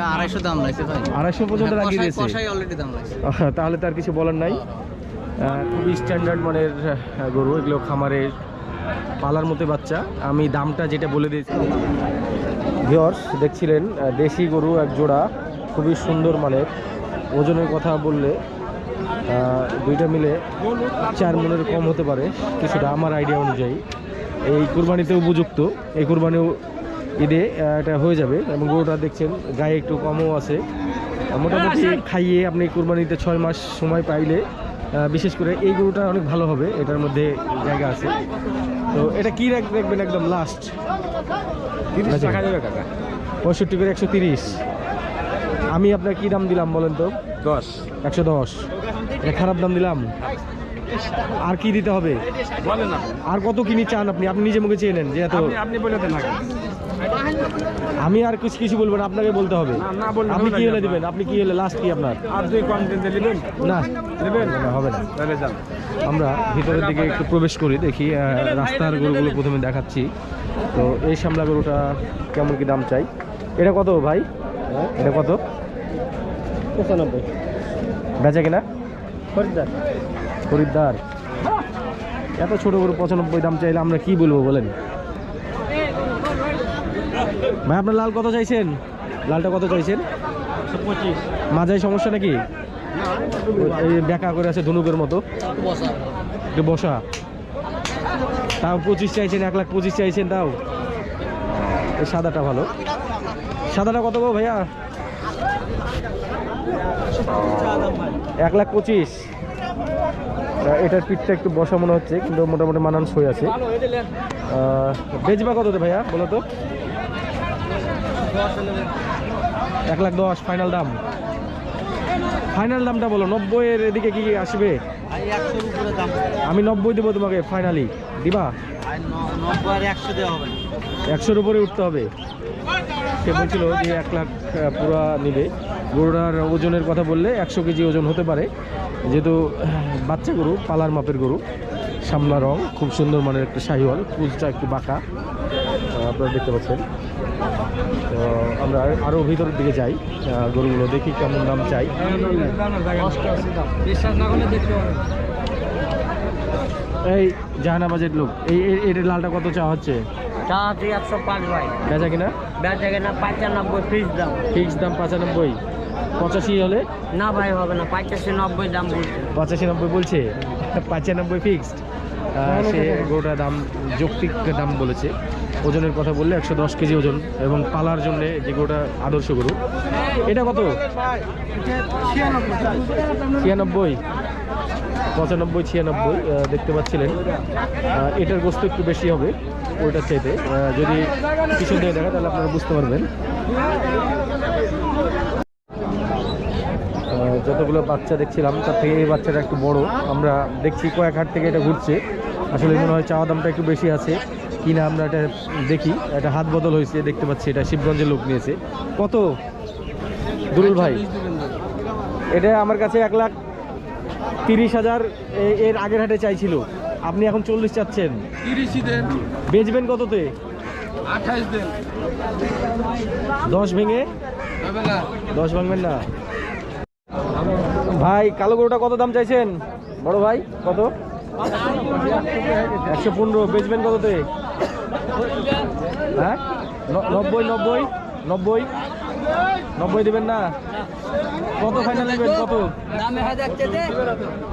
না দাম লাগছে ভাই। আড়াইশো পর্যন্ত লাগিয়ে দিয়েছে। কষাই অলরেডি দাম লাগছে। তাহলে তার কিছু বলার নাই। খুবই স্ট্যান্ডার্ড মানের গরু এগুলো খামারের পালার মতো বাচ্চা। আমি দামটা যেটা বলে দিয়েছি। ভিওর্স দেখছিলেন দেশি গরু এক জোড়া খুবই সুন্দর মানের। ওজনের কথা বললে দুইটা মিলে চার মনের কম হতে পারে কিছুটা। আমার আইডিয়া অনুযায়ী। এই কুরবানিতে উপযুক্ত। এই কুরবানিও ঈদে এটা হয়ে যাবে। এবং গরুটা দেখছেন গায়ে একটু কমও আছে। মোটামুটি খাইয়ে আপনি কুরবানিতে ছয় মাস সময় পাইলে বিশেষ করে এই গরুটা অনেক ভালো হবে এটার মধ্যে জায়গা আছে। তো এটা কি রাখ- রাখবেন একদম লাস্ট কাকা। পঁয়ষট্টি করে একশো তিরিশ। আমি আপনার কি দাম দিলাম বলেন তো? দশ। একশো দশ। এটা খারাপ দাম দিলাম? আর কি দিতে হবে? আর কত কিনি চান আপনি? আপনি নিজে মুখে চেয়ে নেন যে এত আপনি আপনি বলে দেন আগে আমি আর কিছু কিছু বলব না আপনাকে বলতে হবে। না, না বললে আপনি কি হলে। দিবেন? আপনি কি হলে লাস্ট কি আপনার? না। হবে না। আমরা ভিতরের দিকে একটু প্রবেশ করি দেখি রাস্তার গরুগুলো প্রথমে দেখাচ্ছি। তো এই সামলা গরুটা কেমন কি দাম চাই? এটা কত ভাই? এটা কত? পঁচানব্বই। বেচা কিনা? খরিদ্দার। খরিদ্দার। এত ছোট গরু পঁচানব্বই দাম চাইলে আমরা কি বলব বলেন? ভাই আপনার লাল কত চাইছেন? লালটা কত চাইছেন? মাঝাই সমস্যা নাকি? এই বেকা করে আছে ধনুকের মতো। একটু বসা। তাও পঁচিশ চাইছেন এক লাখ পঁচিশ চাইছেন তাও। এই সাদাটা ভালো। সাদাটা কত গো ভাইয়া? এক লাখ পঁচিশ। এটার পিঠটা একটু বসা মনে হচ্ছে কিন্তু মোটামুটি মানানসই আছে। বেচবা কততে ভাইয়া বলো তো? এক লাখ দশ ফাইনাল দাম। ফাইনাল দামটা বলো, নব্বইয়ের এদিকে কি আসবে? আমি নব্বই দেবো তোমাকে ফাইনালি দিবা? একশোর উপরে উঠতে হবে। সে বলছিল যে এক লাখ পুরা নিবে। গরুটার ওজনের কথা বললে একশো কেজি ওজন হতে পারে। যেহেতু, বাচ্চা গরু, পালার মাপের গরু, সামলা রং, খুব সুন্দর মানের একটা শাহিওয়াল পুজটা একটু বাঁকা। আপনারা দেখতে পাচ্ছেন। আমরা আরও ভিতরের দিকে যাই গরুগুলো দেখি কেমন দাম চাই। এই জাহানাবাজের লোক এই এটার লালটা কত চা হচ্ছে? চা আছে একশো পাঁচ ভাই বেচা কিনা? বেচা কেনা পঁচানব্বই ফিক্স দাম ফিক্স দাম পঁচানব্বই। পঁচাশি হলে? না ভাই হবে না পঁচাশি নব্বই দাম বলছে। পঁচাশি নব্বই বলছে পঁচানব্বই ফিক্সড। সে গরুটার দাম যৌক্তিক দাম বলেছে। ওজনের কথা বললে একশো দশ কেজি ওজন এবং পালার জন্য যে গরুটা আদর্শ গরু। এটা কত? ছিয়ানব্বই। পঁচানব্বই, ছিয়ানব্বই দেখতে পাচ্ছিলেন। এটার গোস্ত একটু বেশি হবে ওইটার চাইতে। যদি কিছু দিয়ে দেখা তাহলে আপনারা বুঝতে পারবেন। যতগুলো বাচ্চা দেখছিলাম, তার থেকে এই বাচ্চাটা একটু বড়। আমরা দেখছি কয়েক হাট থেকে এটা ঘুরছে। আসলে মনে হয় চাওয়া দামটা একটু বেশি আছে। কিনা আমরা এটা দেখি এটা হাত বদল হয়েছে দেখতে পাচ্ছি এটা শিবগঞ্জের লোক নিয়েছে। কত? দুরুল ভাই এটা আমার কাছে এক লাখ তিরিশ হাজার এর আগের হাটে চাইছিল। আপনি এখন চল্লিশ চাচ্ছেন। বেচবেন কততে? দশ ভেঙে? দশ ভাঙবেন না। ভাই কালো গরুটা কত দাম চাইছেন? বড় ভাই কত? একশো পনেরো বেচবেন কততে? হ্যাঁ? নব্বই নব্বই নব্বই নব্বই দেবেন না? কত ফাইনাল নেবেন? কত?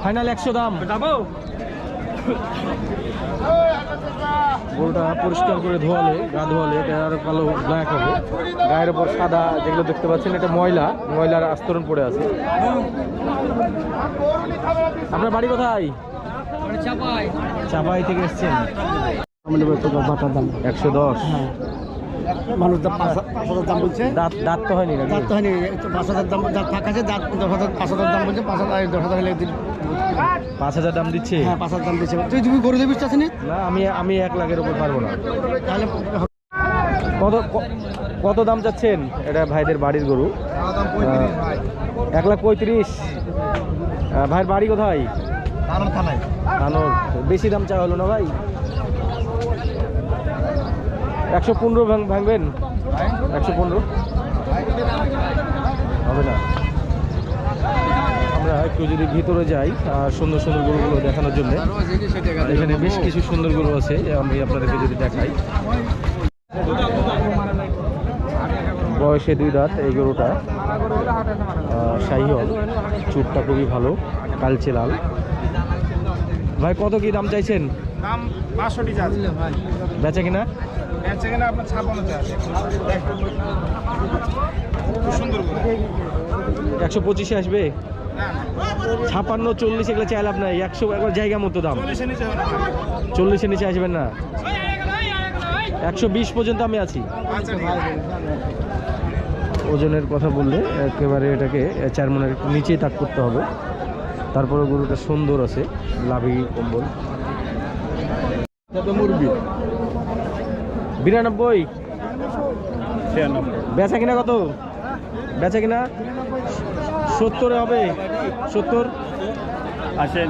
ফাইনাল একশো দাম। গরুটা পরিষ্কার করে ধোয়ালে গা ধোয়ালে এটা আরও কালো ব্ল্যাক হবে। গায়ের ওপর সাদা যেগুলো দেখতে পাচ্ছেন এটা ময়লা। ময়লার আস্তরণ পড়ে আছে। আপনার বাড়ি কোথায়? চাপাই থেকে এসছেন। বাটার দাম। একশো দশ। মানুষ পাঁচ হাজার দাম বলছে। দাঁত দাঁত তো হয়নি দাঁত তো হয়নি। একটু পাঁচ হাজার দাম দাঁত ফাঁকা আছে দাঁত দশ হাজার পাঁচ হাজার দাম বলছে পাঁচ হাজার দশ হাজার পাঁচ হাজার দাম দিচ্ছে? হ্যাঁ পাঁচ হাজার দাম দিচ্ছে। তুই তুমি গরু দেবিস না? না আমি আমি এক লাখের উপর পারব না। তাহলে কত কত দাম চাচ্ছেন? এটা ভাইদের বাড়ির গরু। এক লাখ পঁয়ত্রিশ। ভাইয়ের বাড়ি কোথায়? থানায়। বেশি দাম চা হলো না ভাই? একশো পনেরো ভাঙবেন? একশো পনেরো? হবে না। আমরা একটু যদি ভিতরে যাই সুন্দর সুন্দর গরুগুলো দেখানোর জন্য। এখানে বেশ কিছু সুন্দর গরু আছে আমি আপনাদেরকে যদি দেখাই। বয়সে দুই দাঁত এই গরুটা শাহিহল চুটটা খুবই ভালো কালচে লাল। ভাই কত কি দাম চাইছেন? দাম পাঁচশোটি যাচ্ছে বেচা কিনা? আপনার ছাপানো চাষ সুন্দর একশো পঁচিশে আসবে? ছাপান্ন চল্লিশ এগুলো চাইলে আপনার একশো একবার জায়গা মতো দাম। চল্লিশের নিচে আসবেন না? একশো বিশ পর্যন্ত আমি আছি। আচ্ছা আছে। ওজনের কথা বললে একেবারে এটাকে চার মনের একটু নিচেই তাক করতে হবে। তারপরে গরুটা সুন্দর আছে লাভি কম্বল। মুরগি? বিরানব্বই? বেচা কিনা কত? বেচা কিনা? সত্তরে হবে। সত্তর? আসেন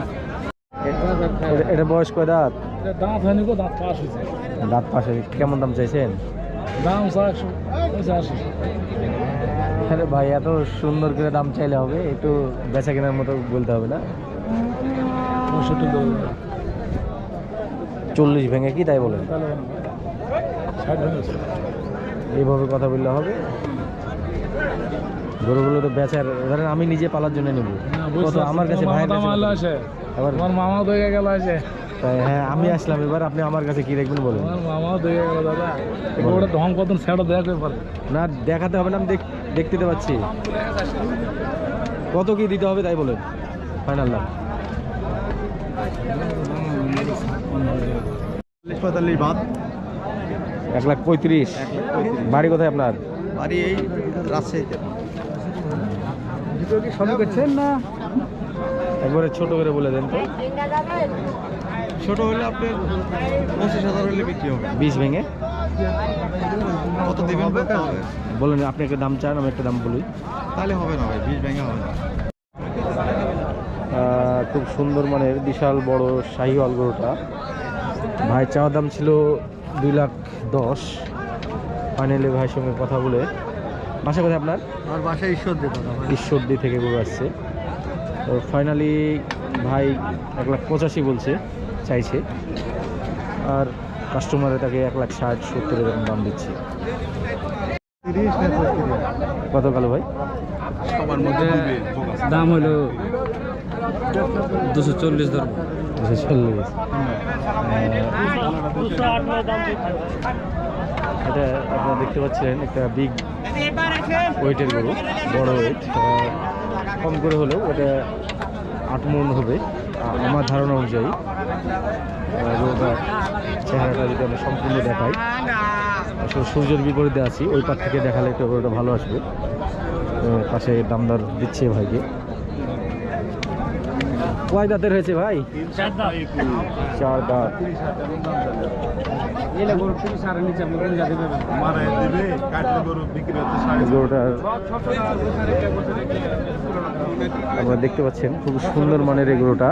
এটা- এটা বয়স কয় দাঁত? দাঁত হয়নি গো দাঁত পাশ হয়েছে। দাঁত পাশে কেমন দাম চাইছেন? দাম আরে ভাই এত সুন্দর করে দাম চাইলে হবে। একটু বেচা কেনার মতো বলতে হবে না? পঁয়ষট্টি চল্লিশ ভেঙে কি তাই বলেন? এইভাবে কথা বললে হবে? গরুগুলো তো বেচার ধরেন আমি নিজে পালার জন্য নেব। কত আমার কাছে মামাও দেখে গেল আছে হ্যাঁ আমি আসলাম এবার আপনি আমার কাছে কি দেখবেন বলুন? তোমার মামাও গেল দাদা। ওটা ধম কত সেটা দেখবে পারে না দেখাতে হবে না আমি দেখ- দেখতে তো পাচ্ছি। কত কি দিতে হবে তাই বলেন? ফাইনাল দাম পঁয়তাল্লিশ বাদ। এক লাখ পঁয়ত্রিশ। বাড়ি কোথায় আপনার? বাড়ি এই রাজশাহীতে। না? একবারে ছোট করে বলে দেন তো। ছোট হলে আপনার পঁচিশ হাজার হলে বিক্রি হবে। বিশ ভেঙে? কত দেবেন বলতে হবে। বলেন আপনি একটা দাম চান আমি একটা দাম বলি। তাহলে হবে না ভাই বিশ ভেঙে হবে না। খুব সুন্দর মানের বিশাল বড় শাহিওয়াল গরুটা। ভাই চাওয়ার দাম ছিল দুই লাখ দশ। ফাইনালি ভাইয়ের সঙ্গে কথা বলে। বাসা কোথায় আপনার? আর বাসায় ঈশ্বর দিত না ঈশ্বরদী থেকে গরু আসছে। তো ফাইনালি ভাই এক লাখ পঁচাশি বলছে চাইছে। আর কাস্টমারে তাকে এক লাখ ষাট সত্তর এরকম দাম দিচ্ছে। কত কালো ভাই? সবার মধ্যে দাম হলো দুশো চল্লিশ ধরবো। এটা আপনারা দেখতে পাচ্ছেন, একটা বিগ ওয়েটের গরু, বড় ওয়েট কম করে হলেও এটা আট মন হবে। আমার ধারণা অনুযায়ী চেহারাটা যদি আমরা সম্পূর্ণ দেখাই সূর্যের বিপরীতে আছি, ওই পার থেকে দেখালে একটু ভালো আসবে। পাশে দামদার দিচ্ছে ভাইকে। কয় দাঁতের হয়েছে ভাই চার দাঁত আপনারা দেখতে পাচ্ছেন খুব সুন্দর মানের এই গরুটা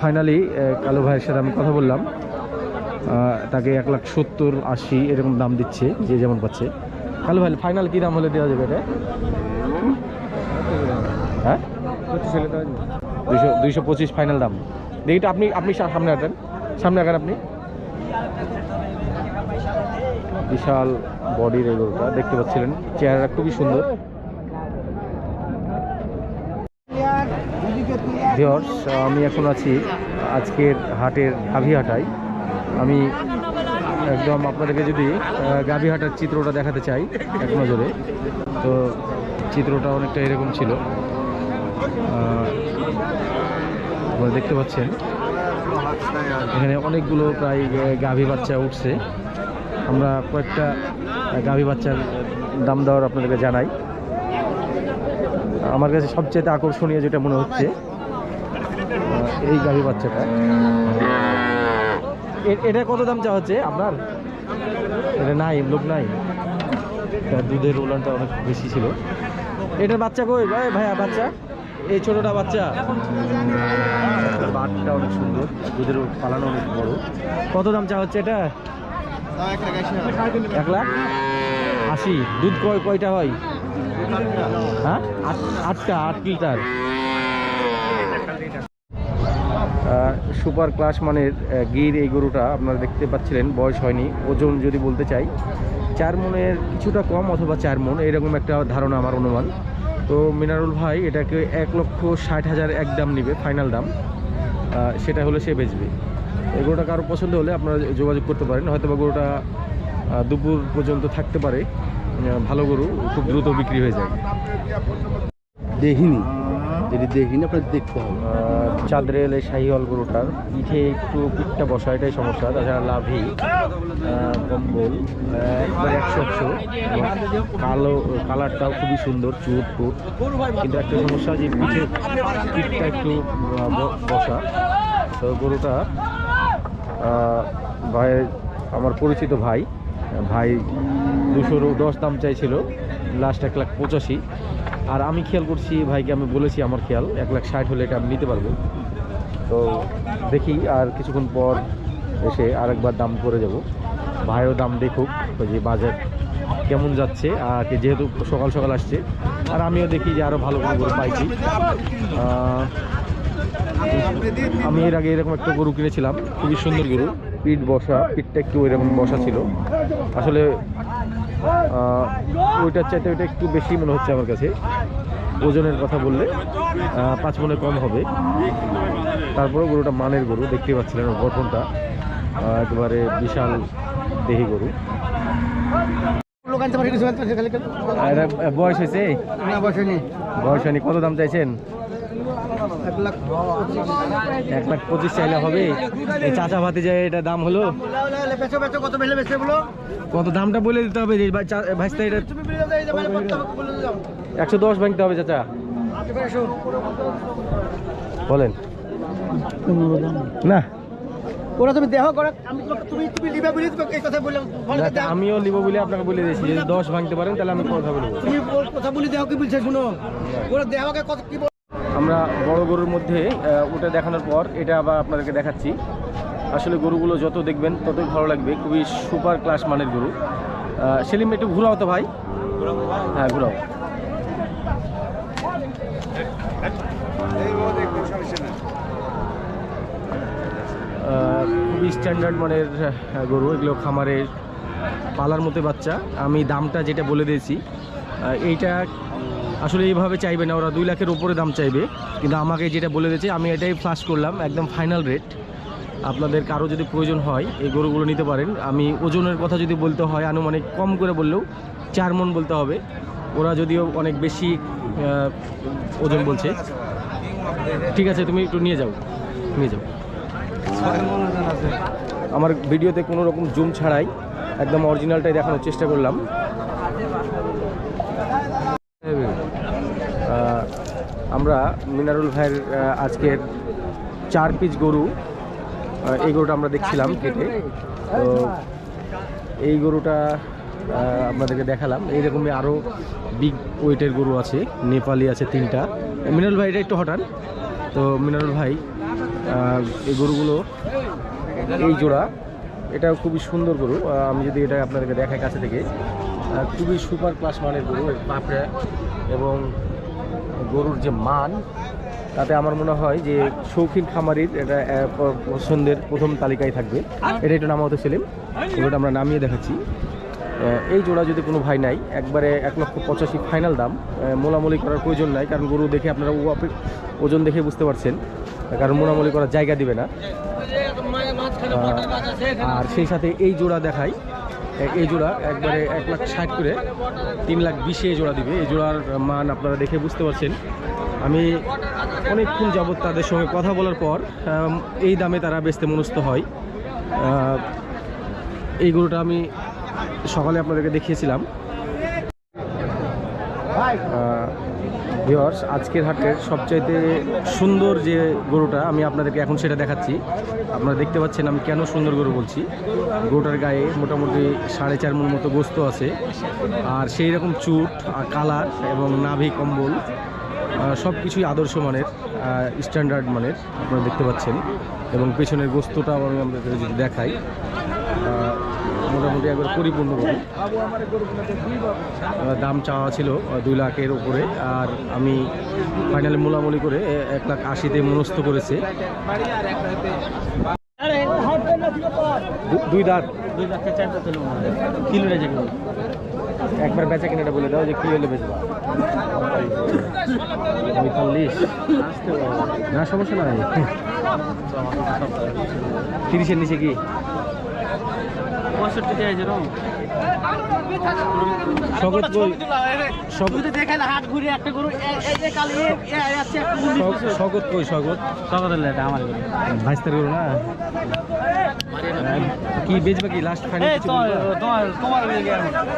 ফাইনালি কালো ভাইয়ের সাথে আমি কথা বললাম তাকে এক লাখ সত্তর আশি এরকম দাম দিচ্ছে যে যেমন পাচ্ছে কালো ভাই ফাইনাল কী দাম হলে দেওয়া যাবে এটা হ্যাঁ দুইশো পঁচিশ ফাইনাল দাম। দেখি আপনি আপনি সামনে আঁকেন সামনে আঁকেন আপনি। বিশাল বডির এই গরুটা দেখতে পাচ্ছিলেন। চেহারা খুবই সুন্দর। ভিওর্স আমি এখন আছি আজকের হাটের গাভী হাটায় আমি একদম আপনাদেরকে যদি আহ, গাভী হাটার চিত্রটা দেখাতে চাই এক নজরে। তো চিত্রটা অনেকটা এরকম ছিল। আপনারা দেখতে পাচ্ছেন। এখানে অনেকগুলো প্রায় গাভী বাচ্চা উঠছে। আমরা কয়েকটা গাভী বাচ্চার দাম দেওয়ার আপনাদেরকে জানাই। আমার কাছে সবচেয়ে আকর্ষণীয় যেটা মনে হচ্ছে এই গাভী বাচ্চাটা। এটা কত দাম চা হচ্ছে আপনার? এটা নাই, লোক নাই। দুধের উলানটা অনেক বেশি ছিল। এটার বাচ্চা কই? ভাই, ভাইয়া, বাচ্চা? এই ছোটটা বাচ্চা? বাটটা অনেক সুন্দর দুধের পালানো অনেক বড়। কত দাম চা হচ্ছে এটা? এক লাখ? আশি। দুধ কয় কয়টা হয়? হ্যাঁ? আট- আটটা আট লিটার। সুপার ক্লাস মানের গির এই গরুটা আপনারা দেখতে পাচ্ছিলেন বয়স হয়নি। ওজন যদি বলতে চাই চার মনের কিছুটা কম অথবা চার মন এরকম একটা ধারণা আমার অনুমান। তো মিনারুল ভাই এটাকে এক লক্ষ ষাট হাজার এক দাম নিবে ফাইনাল দাম। সেটা হলে সে বেচবে। এই কারও পছন্দ হলে আপনারা যোগাযোগ করতে পারেন হয়তো বা গরুটা দুপুর পর্যন্ত থাকতে পারে। ভালো গরু, খুব দ্রুত বিক্রি হয়ে যায়। দেখিনি। যদি দেখিনি আপনার দেখতে হবে। আহ, চাঁদরেল এই শাহিওয়াল গরুটার পিঠে একটু পিঠটা বসা এটাই সমস্যা তাছাড়া লাভি কম্বল একবার একশো একশো। কালো কালারটাও খুবই সুন্দর চুট টুট কিন্তু একটা সমস্যা যে পিঠে পিঠটা একটু বসা। তো গরুটা আহ, ভাই আমার পরিচিত ভাই ভাই দুশোর দশ দাম চাইছিল লাস্ট এক লাখ পঁচাশি। আর আমি খেয়াল করছি, ভাইকে আমি বলেছি আমার খেয়াল, এক লাখ ষাট হলে এটা আমি নিতে পারব। তো দেখি আর কিছুক্ষণ পর এসে আরেকবার দাম করে যাব। ভাইও দাম দেখুক যে বাজার কেমন যাচ্ছে, আর যেহেতু সকাল সকাল আসছে, আর আমিও দেখি যে আরও ভালো কোনো গরু পাইছি। আমি এর আগে এরকম একটা গরু কিনেছিলাম, খুবই সুন্দর গরু, পিঠ বসা, পিঠটা একটু এরকম বসা ছিল। আসলে ওইটার চাইতে ওইটা একটু বেশি মনে হচ্ছে আমার কাছে। ওজনের কথা বললে পাঁচ মনে কম হবে। তারপরেও গরুটা মানের গরু দেখতে পাচ্ছিলেন ওর গঠনটা। একবারে বিশাল দেহি গরু। বয়স হয়েছে? বয়স হয়নি। কত দাম চাইছেন? এক লাখ এক লাখ পঁচিশ চাইলে হবে। এই চাচা ভাতে যায় এটা দাম হলো। কত দামটা বলে দিতে হবে? ভাইস্তা এটা একশো দশ ভাঙতে হবে চাচা। বলেন। না। ওরা তুমি দেহ করে আমি তুমি তুমি লিবে বলি এই কথা বললাম। আমিও নিব বলে আপনাকে বলে দিয়েছি। যদি দশ ভাঙতে পারেন তাহলে আমি কথা বলব। তুমি কথা বলি দেহ কি বলছে শুনো। ওরা দেহকে কত কি আমরা বড় গরুর মধ্যে ওটা দেখানোর পর এটা আবার আপনাদেরকে দেখাচ্ছি। আসলে গরুগুলো যত দেখবেন ততই ভালো লাগবে, খুবই সুপার ক্লাস মানের গরু। সেলিম, একটু ঘুরাও তো ভাই। হ্যাঁ ঘুরাও। খুবই স্ট্যান্ডার্ড মানের গরু, এগুলো খামারে পালার মতো বাচ্চা। আমি দামটা যেটা বলে দিয়েছি এইটা আসলে এইভাবে চাইবে না, ওরা দুই লাখের উপরে দাম চাইবে। কিন্তু আমাকে যেটা বলে দিয়েছে, আমি এটাই ফ্লাশ করলাম, একদম ফাইনাল রেট আপনাদের কারও যদি প্রয়োজন হয়, এই গরুগুলো নিতে পারেন। আমি ওজনের কথা যদি বলতে হয়, আনুমানিক কম করে বললেও চার মন বলতে হবে। ওরা যদিও অনেক বেশি ওজন বলছে। ঠিক আছে, তুমি একটু নিয়ে যাও নিয়ে যাও। আমার ভিডিওতে কোনো রকম জুম ছাড়াই একদম অরিজিনালটাই দেখানোর চেষ্টা করলাম। আমরা মিনারুল ভাইয়ের আজকের চার পিস গরু এই গরুটা আমরা দেখছিলাম কেটে। তো এই গরুটা আপনাদেরকে দেখালাম। এইরকমই আরও বিগ ওয়েটের গরু আছে, নেপালি আছে তিনটা। মিনারুল ভাই, এটা একটু হঠাৎ। তো মিনারুল ভাই এই গরুগুলো, এই জোড়া, এটাও খুবই সুন্দর গরু। আমি যদি এটা আপনাদেরকে দেখাই কাছে থেকে খুবই সুপার ক্লাস মানের গরু পাপড়া এবং গরুর যে মান, তাতে আমার মনে হয় যে শৌখিন খামারির এটা পছন্দের প্রথম তালিকায় থাকবে। এটা একটু নামাতে সেলিম। এগুলোটা আমরা নামিয়ে দেখাচ্ছি। এই জোড়া যদি কোনো ভাই নাই, একবারে এক লক্ষ পঁচাশি ফাইনাল দাম মোলামুলি করার প্রয়োজন নাই, কারণ গরু দেখে আপনারা ওজন দেখে বুঝতে পারছেন, কারণ মোলামুলি করার জায়গা দিবে না। আর সেই সাথে এই জোড়া দেখাই এ- এই জোড়া একবারে এক লাখ ষাট করে, তিন লাখ বিশে জোড়া দিবে। এই জোড়ার মান আপনারা দেখে বুঝতে পারছেন। আমি অনেকক্ষণ যাবৎ তাদের সঙ্গে কথা বলার পর এই দামে তারা বেচতে মনস্থ হয়। এই গরুটা আমি সকালে আপনাদেরকে দেখিয়েছিলাম। ভিওর্স আজকের হাটের সবচাইতে সুন্দর যে গরুটা আমি আপনাদেরকে এখন সেটা দেখাচ্ছি। আপনারা দেখতে পাচ্ছেন আমি কেন সুন্দর গরু বলছি। গরুটার গায়ে মোটামুটি সাড়ে চার মন মতো গোস্ত আছে। আর সেই রকম চুট, আর কালার এবং নাভি কম্বল সব কিছুই আদর্শ মানের স্ট্যান্ডার্ড মানের, আপনারা দেখতে পাচ্ছেন। এবং পেছনের গোস্তটাও আমি আপনাদের যদি দেখাই। মোটামুটি একবার পরিপূর্ণ গরু আহ, দাম চাওয়া ছিল দুই লাখের উপরে। আর আমি ফাইনালি মোলামুলি করে এক লাখ আশিতে মনস্থ করেছে। দুই দাঁত। দুই কিলো একবার বেচা কিনাটা বলে দাও যে কি হলে বেচবা। পঁয়তাল্লিশ। না সমস্যা নাই। তিরিশের নিচে কি? পঁয়ষট্টি চাইছে কই আমার ভাইস্তার করো না? কি বেচবা কি? লাস্ট ফাইনাল কিছু তোমার তোমার।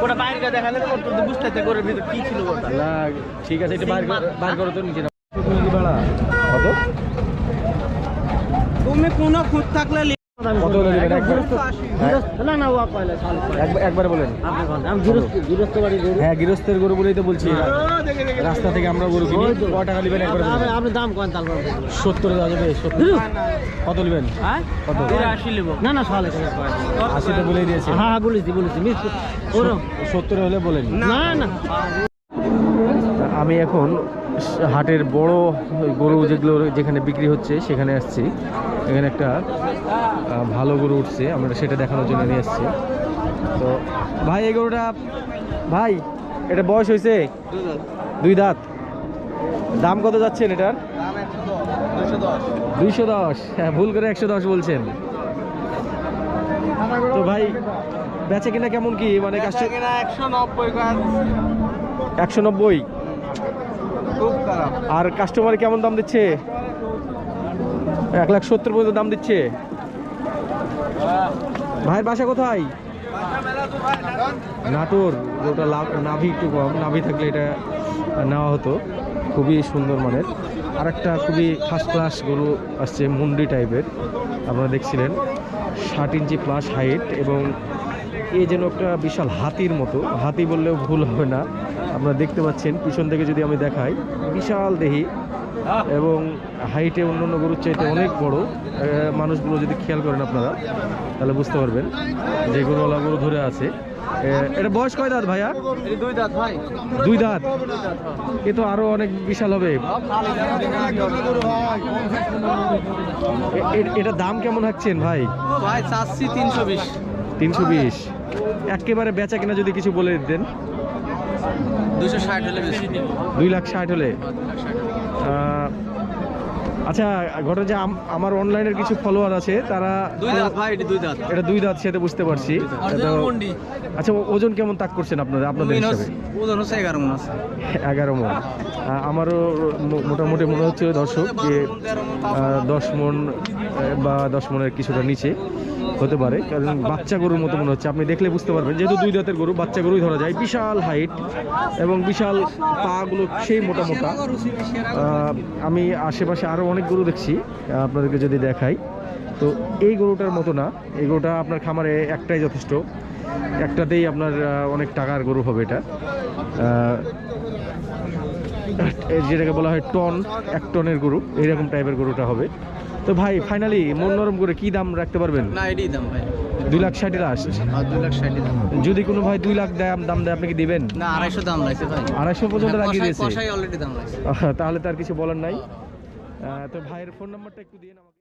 ওটা বাইরে দেখালে তো বুঝতে গরুর ভিতর কি ছিল ওটা। না ঠিক আছে এটা বাইর কর- বাইর করো তো নিচে তুমি কি কত তুমি কোনো খুঁত থাকলে কত হ্যাঁ, না না ও কয়লা একবার বলেন। আমি গৃহস্থ গৃহস্থ বাড়ি গরু। হ্যাঁ গৃহস্থের গরু বলেই তো বলছি। রাস্তা থেকে আমরা গরু কিনি। ক টাকা নেবেন একবার আপনি- দাম তাল সত্তর দেওয়া যাবে কত নেবেন? হ্যাঁ? কত? আশি লিব না না সালে আশি তো বলেই দিয়েছে। হ্যাঁ হ্যাঁ বলেছি বলেছি মিস ওরো সত্তর হলে বলেন। না না। আমি এখন হাটের বড় গরু যেগুলো যেখানে বিক্রি হচ্ছে সেখানে আসছি। এখানে একটা ভালো গরু উঠছে আমরা সেটা দেখানোর জন্য নিয়ে আসছি তো ভাই এই গরুটা ভাই এটা বয়স হয়েছে? দুই দাঁত। দাম কত যাচ্ছেন এটার? দুইশো দশ। হ্যাঁ ভুল করে একশো দশ বলছেন। তো ভাই বেচে কিনা কেমন কি? মানে একশো একশো নব্বই? আর কাস্টমার কেমন দাম দিচ্ছে? এক লাখ সত্তর পর্যন্ত দাম দিচ্ছে? ভাইয়ের বাসা কোথায়? নাটোর ওটা লাভ- নাভি একটু কম, নাভি থাকলে এটা নেওয়া হতো। খুবই সুন্দর মানের। আর একটা খুবই ফার্স্ট ক্লাস গরু আসছে মুন্ডি টাইপের আপনারা দেখছিলেন, ষাট ইঞ্চি প্লাস হাইট এবং এ যেন একটা বিশাল হাতির মতো। হাতি বললেও ভুল হবে না। আপনারা দেখতে পাচ্ছেন, পিছন থেকে যদি আমি দেখাই, বিশাল দেহি। এবং হাইটে অন্য অন্য গরুর চাইতে অনেক বড় মানুষগুলো যদি খেয়াল করেন আপনারা তাহলে বুঝতে পারবেন যে গরুওয়ালা গরু ধরে আছে। এটা বয়স কয় দাঁত ভাইয়া? দুই দাঁত ভাই। দুই দাঁত? এ তো আরও অনেক বিশাল হবে। এ- এ- এটার দাম কেমন হাঁকছেন ভাই? ভাই চাচ্ছি তিনশো বিশ। তিনশো বিশ। একেবারে বেচা কিনা যদি কিছু বলে দিতেন দুশো ষাট হলে দুই লাখ ষাট হলে? আচ্ছা ঘটনা যে আম- আমার অনলাইনের কিছু ফলোয়ার আছে তারা দুই দাঁত ভাই এটি দুই দাঁত। এটা দুই দাঁত সেটা বুঝতে পারছি। আচ্ছা ওজন কেমন তাক করছেন আপনারা আপনাদের হিসাবে? ওজন হচ্ছে এগারো মন আছে। এগারো মন। আমারও মোটামুটি মনে হচ্ছে দর্শক যে দশ মন বা দশ মনের কিছুটা নিচে। হতে পারে, কারণ বাচ্চা গরুর মতো মনে হচ্ছে। আপনি দেখলে বুঝতে পারবেন, যেহেতু দুই দাঁতের গরু, বাচ্চা গরুই ধরা যায়। বিশাল হাইট এবং বিশাল পাগুলো সেই মোটা মোটা। আমি আশেপাশে আরও অনেক গরু দেখছি, আপনাদেরকে যদি দেখাই। তো এই গরুটার মতো না, এই গরুটা আপনার খামারে একটাই যথেষ্ট। একটাতেই আপনার অনেক টাকার গরু হবে এটা। যেটাকে বলা হয় টন, এক টনের গরু এইরকম টাইপের গরুটা হবে। তো ভাই ফাইনালি মন নরম করে কি দাম রাখতে পারবেন? না এটাই দাম ভাই। দুই লাখ ষাটের আস দুই লাখ যদি কোনো ভাই দুই লাখ দাম দাম দেয় আপনি কি দিবেন? না আড়াইশো দাম লাগছে ভাই। আড়াইশো পর্যন্ত লাগিয়ে দিয়েছে। কষাই অলরেডি দাম লাগছে। তাহলে তার কিছু বলার নাই। তো ভাইয়ের ফোন নাম্বারটা একটু দিয়ে আমাকে